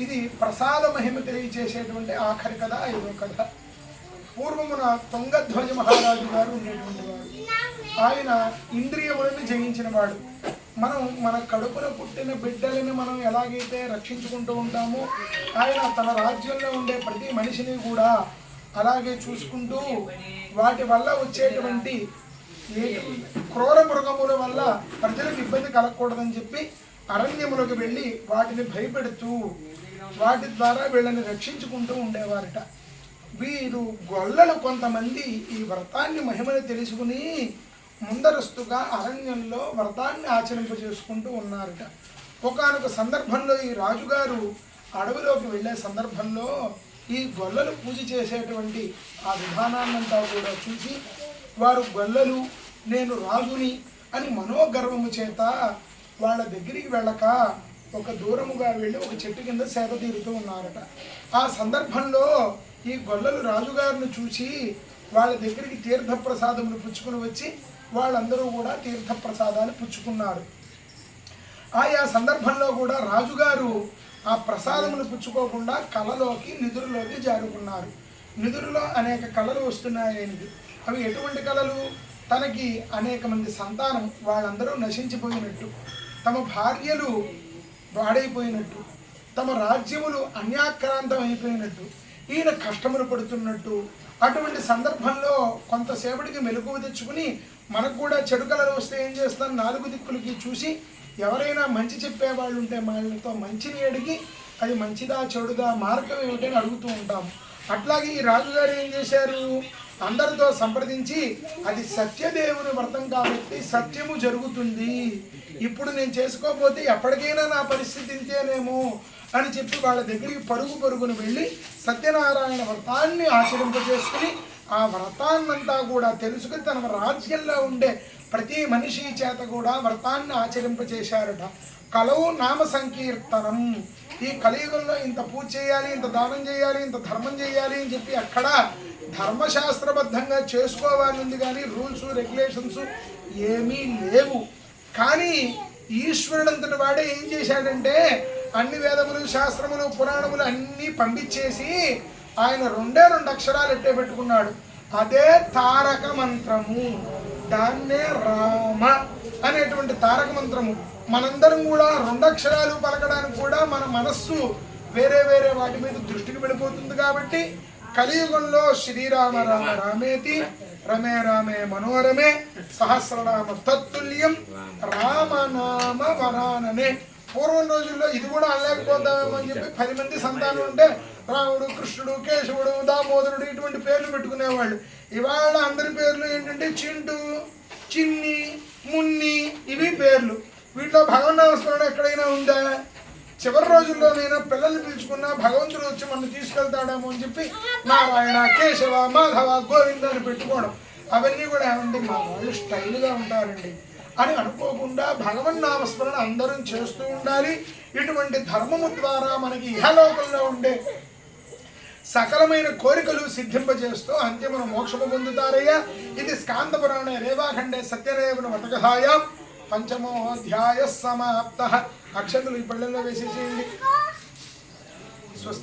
ఇది ప్రసాద మహిమ తెలియచేసేటువంటి ఆఖరి కథ ఐదో కథ. పూర్వమున తుంగధ్వజ మహారాజు గారు ఉండేటువంటి వాడు. ఆయన ఇంద్రియములను జయించిన వాడు మనం మన కడుపున పుట్టిన బిడ్డలని మనం ఎలాగైతే రక్షించుకుంటూ ఉంటామో ఆయన తన రాజ్యంలో ఉండే ప్రతి మనిషిని కూడా అలాగే చూసుకుంటూ వాటి వల్ల వచ్చేటువంటి క్రూర మృగముల వల్ల ప్రజలకు ఇబ్బంది కలగకూడదని చెప్పి అరణ్యములకు వెళ్ళి వాటిని భయపెడుతూ వాటి ద్వారా వీళ్ళని రక్షించుకుంటూ ఉండేవారట. వీరు గొల్లలు కొంతమంది ఈ వ్రతాన్ని మహిమని తెలుసుకుని ముందరస్తుగా అరణ్యంలో వ్రతాన్ని ఆచరింపజేసుకుంటూ ఉన్నారట. ఒకానొక సందర్భంలో ఈ రాజుగారు అడవిలోకి వెళ్ళే సందర్భంలో ఈ గొల్లలు పూజ చేసేటువంటి ఆ విధానాన్నంతా కూడా చూసి వారు గొల్లలు నేను రాజుని అని మనోగర్వము చేత వాళ్ళ దగ్గరికి వెళ్ళక ఒక దూరముగా వెళ్ళి ఒక చెట్టు కింద సేద తీరుతూ ఉన్నారట. ఆ సందర్భంలో ఈ గొల్లలు రాజుగారిని చూసి వాళ్ళ దగ్గరికి తీర్థ ప్రసాదములు పుచ్చుకుని వచ్చి వాళ్ళందరూ కూడా తీర్థ ప్రసాదాలు పుచ్చుకున్నారు. ఆయా సందర్భంలో కూడా రాజుగారు ఆ ప్రసాదములు పుచ్చుకోకుండా కళలోకి నిధులలోకి జారుకున్నారు. నిధులలో అనేక కళలు వస్తున్నాయనేది అవి ఎటువంటి కళలు? తనకి అనేక మంది సంతానం వాళ్ళందరూ నశించిపోయినట్టు. తమ భార్యలు వాడైపోయినట్టు తమ రాజ్యములు అన్యాక్రాంతం అయిపోయినట్టు ఈయన కష్టములు పడుతున్నట్టు అటువంటి సందర్భంలో కొంతసేపటికి మెలకువ తెచ్చుకుని మనకు కూడా చెడు కళలు వస్తే ఏం చేస్తాం? నాలుగు దిక్కులకి చూసి ఎవరైనా మంచి చెప్పేవాళ్ళు ఉంటే వాళ్ళతో మంచిని అడిగి అది మంచిదా చెడుదా మార్గం ఏమిటని అడుగుతూ ఉంటాం. అట్లాగే ఈ రాజుగారు ఏం చేశారు? అందరితో సంప్రదించి అది సత్యదేవుని వ్రతం కాబట్టి సత్యము జరుగుతుంది. ఇప్పుడు నేను చేసుకోకపోతే ఎప్పటికైనా నా పరిస్థితి ఇంతేనేమో అని చెప్పి వాళ్ళ దగ్గరికి పరుగు పరుగును వెళ్ళి సత్యనారాయణ వ్రతాన్ని ఆచరింపజేసుకుని ఆ వ్రతాన్నంతా కూడా తెలుసుకుని తన రాజ్యంలో ఉండే ప్రతి మనిషి చేత కూడా వ్రతాన్ని ఆచరింపచేశారట కలవు నామ సంకీర్తనం. ఈ కలియుగంలో ఇంత పూజ చేయాలి ఇంత దానం చేయాలి ఇంత ధర్మం చేయాలి అని చెప్పి అక్కడ ధర్మశాస్త్రబద్ధంగా చేసుకోవాలి ఉంది కానీ రూల్స్ రెగ్యులేషన్స్ ఏమీ లేవు. కానీ ఈశ్వరుడంతటి వాడే ఏం చేశాడంటే అన్ని వేదములు శాస్త్రములు పురాణములు అన్నీ పంపించేసి ఆయన రెండే రెండు అక్షరాలు ఎట్టే పెట్టుకున్నాడు. అదే తారక మంత్రము. దాన్నే రామ అనేటువంటి తారక మంత్రము. మనందరం కూడా రెండు అక్షరాలు పలకడానికి కూడా మన మనస్సు వేరే వేరే వాటి మీద దృష్టికి వెళ్ళిపోతుంది కాబట్టి కలియుగంలో శ్రీరామ రామ రామేతి రమే రామే మనోరమే సహస్రనామ తత్తుల్యం రామనామ వరాననే. పూర్వం రోజుల్లో ఇది కూడా అనలేకపోతామేమో అని చెప్పి పది మంది సంతానం ఉంటే రాముడు కృష్ణుడు కేశవుడు దామోదరుడు ఇటువంటి పేర్లు పెట్టుకునేవాళ్ళు. ఇవాళ అందరి పేర్లు ఏంటంటే చింటు చిన్ని మున్ని ఇవి పేర్లు. వీటిలో భగవన్నామస్మరణ ఎక్కడైనా ఉందా? చివరి రోజుల్లోనైనా పిల్లల్ని పిలుచుకున్నా భగవంతుడు వచ్చి మనం తీసుకెళ్తాడేమో అని చెప్పి నారాయణ కేశవ మాధవ గోవింద అని పెట్టుకోవడం. అవన్నీ కూడా ఏమండి మా వాళ్ళు స్టైల్గా ఉంటారండి. అని అనుకోకుండా భగవన్ నామస్మరణ అందరం చేస్తూ ఉండాలి. ఇటువంటి ధర్మము ద్వారా మనకి ఇహలోకంలో ఉండే సకలమైన కోరికలు సిద్ధింపజేస్తూ అంత్యమును మోక్షము పొందుతారయ్యా. ఇది స్కాంద పురాణ రేవాఖండే సత్యరేవన వతకథాయ పంచమోధ్యాయ సమాప్త. అక్షతులు ఈ పళ్ళల్లో వేసేసేయండి.